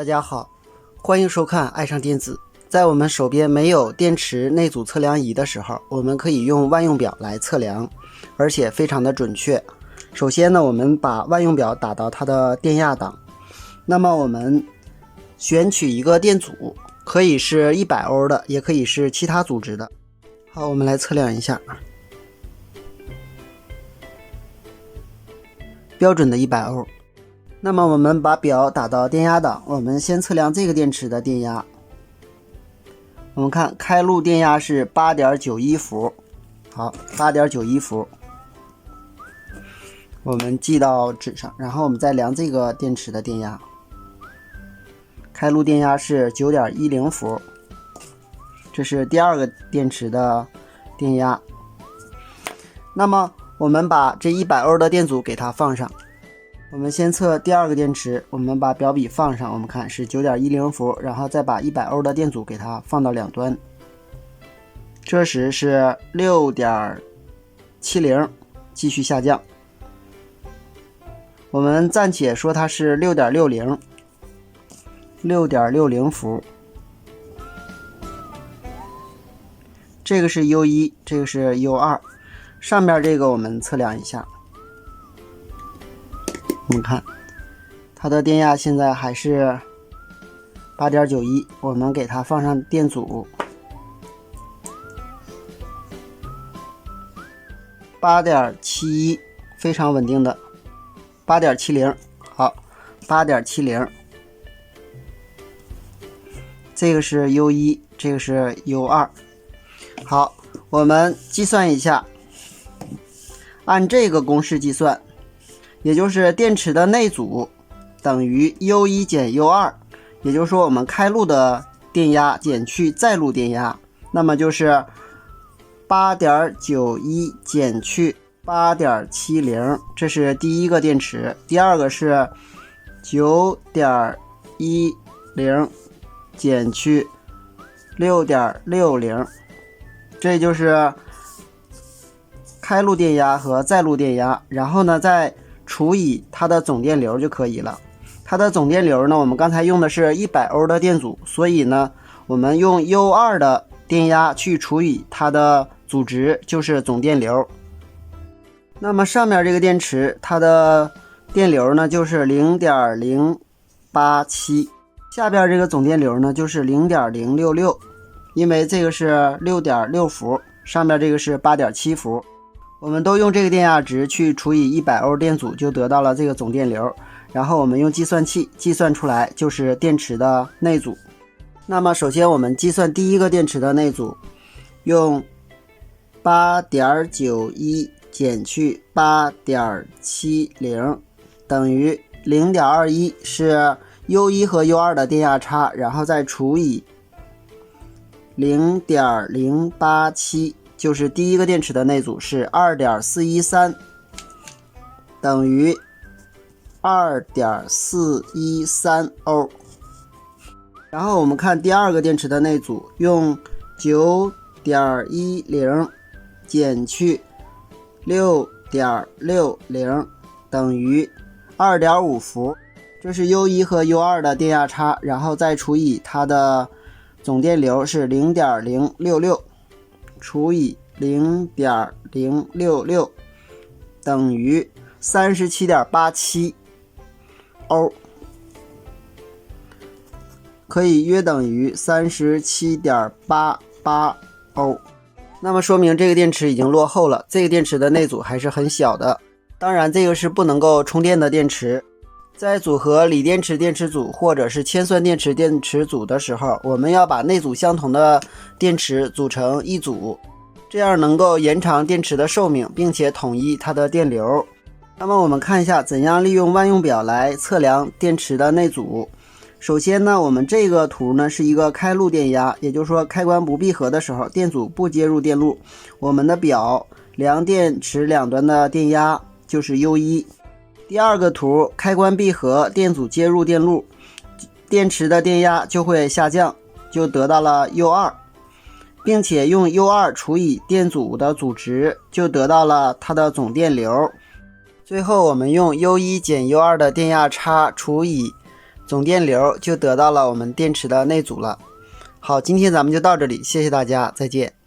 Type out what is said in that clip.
大家好，欢迎收看爱上电子。在我们手边没有电池内阻测量仪的时候，我们可以用万用表来测量，而且非常的准确。首先呢，我们把万用表打到它的电压档，那么我们选取一个电阻，可以是一百欧的，也可以是其他组织的。好，我们来测量一下，标准的一百欧。那么我们把表打到电压档，我们先测量这个电池的电压。我们看开路电压是八点九一伏，好，八点九一伏，我们记到纸上，然后我们再量这个电池的电压。开路电压是九点一零伏，这是第二个电池的电压。那么我们把这一百欧的电阻给它放上。我们先测第二个电池，我们把表笔放上，我们看是九点一零伏，然后再把一百欧的电阻给它放到两端，这时是六点七零，继续下降。我们暂且说它是六点六零，六点六零伏。这个是 U 一，这个是 U 二，上面这个我们测量一下。你看，它的电压现在还是八点九一。我们给它放上电阻，八点七一，非常稳定的八点七零。好，八点七零。这个是 U 一，这个是 U 二。好，我们计算一下，按这个公式计算。也就是电池的内阻等于 U 一减 U 二，也就是说我们开路的电压减去在路电压，那么就是八点九一减去八点七零，这是第一个电池。第二个是九点一零减去六点六零，这就是开路电压和在路电压。然后呢，再除以它的总电流就可以了。它的总电流呢，我们刚才用的是一百欧的电阻，所以呢，我们用 U 二的电压去除以它的阻值，就是总电流。那么上面这个电池，它的电流呢就是零点零八七，下边这个总电流呢就是零点零六六，因为这个是六点六伏，上面这个是八点七伏。我们都用这个电压值去除以一百欧电阻，就得到了这个总电流。然后我们用计算器计算出来，就是电池的内阻。那么首先我们计算第一个电池的内阻，用八点九一减去八点七零，等于零点二一，是 U 一和 U 二的电压差，然后再除以零点零八七。就是第一个电池的内阻是二点四一三，等于二点四一三欧。然后我们看第二个电池的内阻，用九点一零减去六点六零，等于二点五伏。这是 U 一和 U 二的电压差，然后再除以它的总电流是零点零六六。除以零点零六六等于三十七点八七欧，可以约等于三十七点八八欧。那么说明这个电池已经落后了，这个电池的内阻还是很小的。当然，这个是不能够充电的电池。在组合锂电池电池组或者是铅酸电池电池组的时候，我们要把内阻相同的电池组成一组，这样能够延长电池的寿命，并且统一它的电流。那么我们看一下怎样利用万用表来测量电池的内阻。首先呢，我们这个图呢是一个开路电压，也就是说开关不闭合的时候，电阻不接入电路。我们的表量电池两端的电压就是 U 一。第二个图，开关闭合，电阻接入电路，电池的电压就会下降，就得到了 U 二，并且用 U 二除以电阻的阻值，就得到了它的总电流。最后，我们用 U 一减 U 二的电压差除以总电流就得到了我们电池的内阻了。好，今天咱们就到这里，谢谢大家，再见。